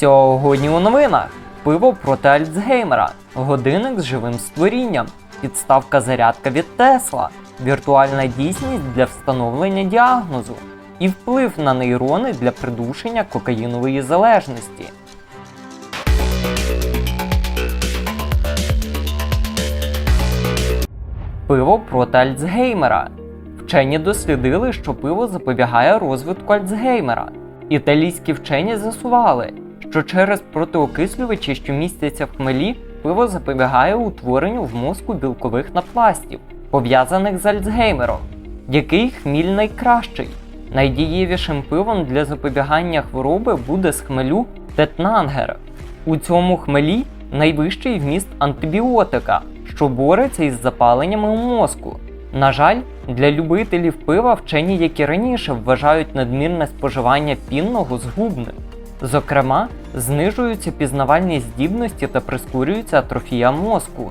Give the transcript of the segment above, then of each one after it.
Сьогодні у новинах пиво проти Альцгеймера, годинник з живим створінням, підставка зарядка від Тесла, віртуальна дійсність для встановлення діагнозу і вплив на нейрони для придушення кокаїнової залежності. Пиво проти Альцгеймера. Вчені дослідили, що пиво запобігає розвитку Альцгеймера. Італійські вчені з'ясували, що через протиокислювачі, що містяться в хмелі, пиво запобігає утворенню в мозку білкових напластів, пов'язаних з Альцгеймером. Який хміль найкращий? Найдієвішим пивом для запобігання хвороби буде з хмелю Тетнангер. У цьому хмелі найвищий вміст антибіотика, що бореться із запаленнями у мозку. На жаль, для любителів пива вчені, як і раніше, вважають надмірне споживання пінного згубним. Зокрема, знижуються пізнавальні здібності та прискорюється атрофія мозку.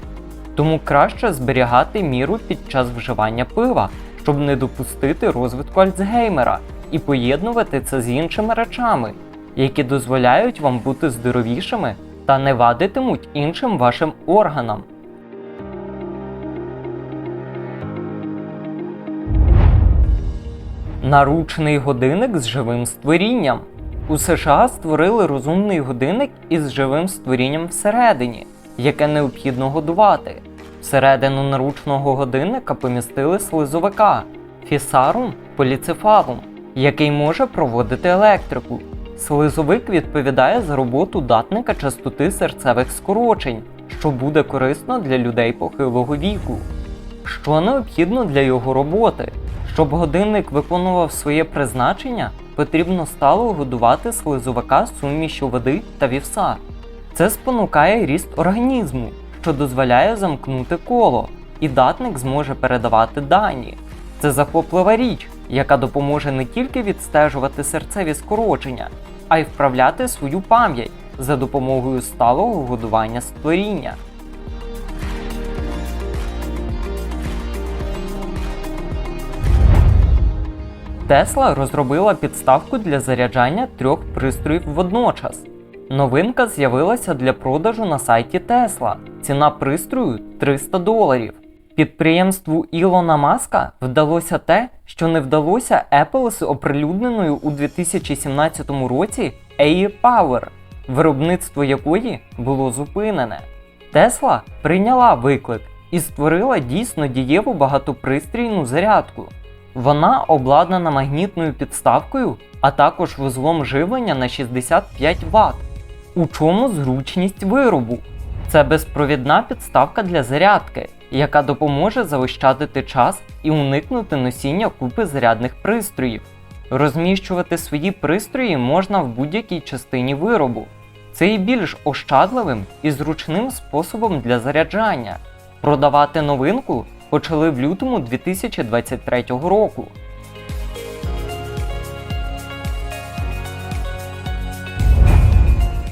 Тому краще зберігати міру під час вживання пива, щоб не допустити розвитку Альцгеймера і поєднувати це з іншими речами, які дозволяють вам бути здоровішими та не вадитимуть іншим вашим органам. Наручний годинник з живим створінням. У США створили розумний годинник із живим створінням всередині, яке необхідно годувати. Всередину наручного годинника помістили слизовика фісарум поліцефалум, який може проводити електрику. Слизовик відповідає за роботу датника частоти серцевих скорочень, що буде корисно для людей похилого віку. Що необхідно для його роботи? Щоб годинник виконував своє призначення, потрібно стало годувати слизовика сумішю води та вівса. Це спонукає ріст організму, що дозволяє замкнути коло, і датник зможе передавати дані. Це захоплива річ, яка допоможе не тільки відстежувати серцеві скорочення, а й вправляти свою пам'ять за допомогою сталого годування створіння. Тесла розробила підставку для заряджання трьох пристроїв водночас. Новинка з'явилася для продажу на сайті Тесла. Ціна пристрою 300 доларів. Підприємству Ілона Маска вдалося те, що не вдалося Apple з оприлюдненою у 2017 році AI Power, виробництво якої було зупинене. Тесла прийняла виклик і створила дійсно дієву багатопристрійну зарядку. Вона обладнана магнітною підставкою, а також вузлом живлення на 65 Вт. У чому зручність виробу? Це безпровідна підставка для зарядки, яка допоможе заощадити час і уникнути носіння купи зарядних пристроїв. Розміщувати свої пристрої можна в будь-якій частині виробу. Це і більш ощадливим і зручним способом для заряджання. Продавати новинку почали в лютому 2023 року.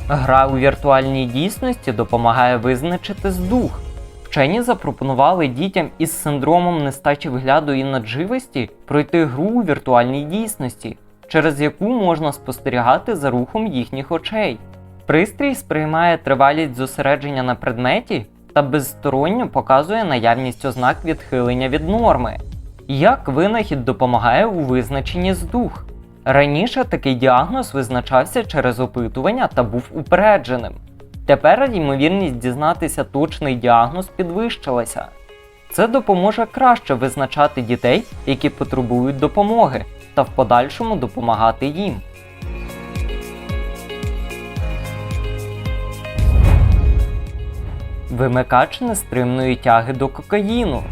Гра у віртуальній дійсності допомагає визначити здух. Вчені запропонували дітям із синдромом нестачі вгляду і надживості пройти гру у віртуальній дійсності, через яку можна спостерігати за рухом їхніх очей. Пристрій сприймає тривалість зосередження на предметі та безсторонньо показує наявність ознак відхилення від норми. Як винахід допомагає у визначенні здух? Раніше такий діагноз визначався через опитування та був упередженим. Тепер ймовірність дізнатися точний діагноз підвищилася. Це допоможе краще визначати дітей, які потребують допомоги, та в подальшому допомагати їм. Вимикач нестримної тяги до кокаїну.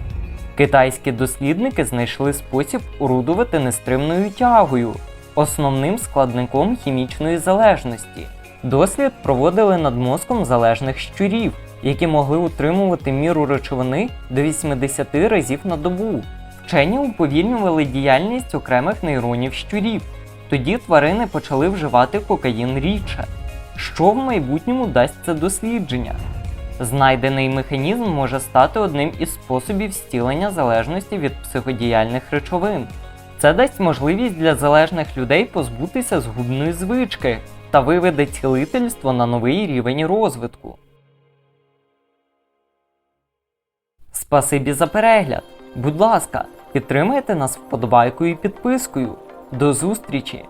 Китайські дослідники знайшли спосіб орудувати нестримною тягою, основним складником хімічної залежності. Дослід проводили над мозком залежних щурів, які могли утримувати міру речовини до 80 разів на добу. Вчені уповільнювали діяльність окремих нейронів щурів. Тоді тварини почали вживати кокаїн рідше. Що в майбутньому дасть це дослідження? Знайдений механізм може стати одним із способів стілення залежності від психодіяльних речовин. Це дасть можливість для залежних людей позбутися згубної звички та виведе цілительство на новий рівень розвитку. Спасибі за перегляд! Будь ласка, підтримайте нас вподобайкою і підпискою. До зустрічі!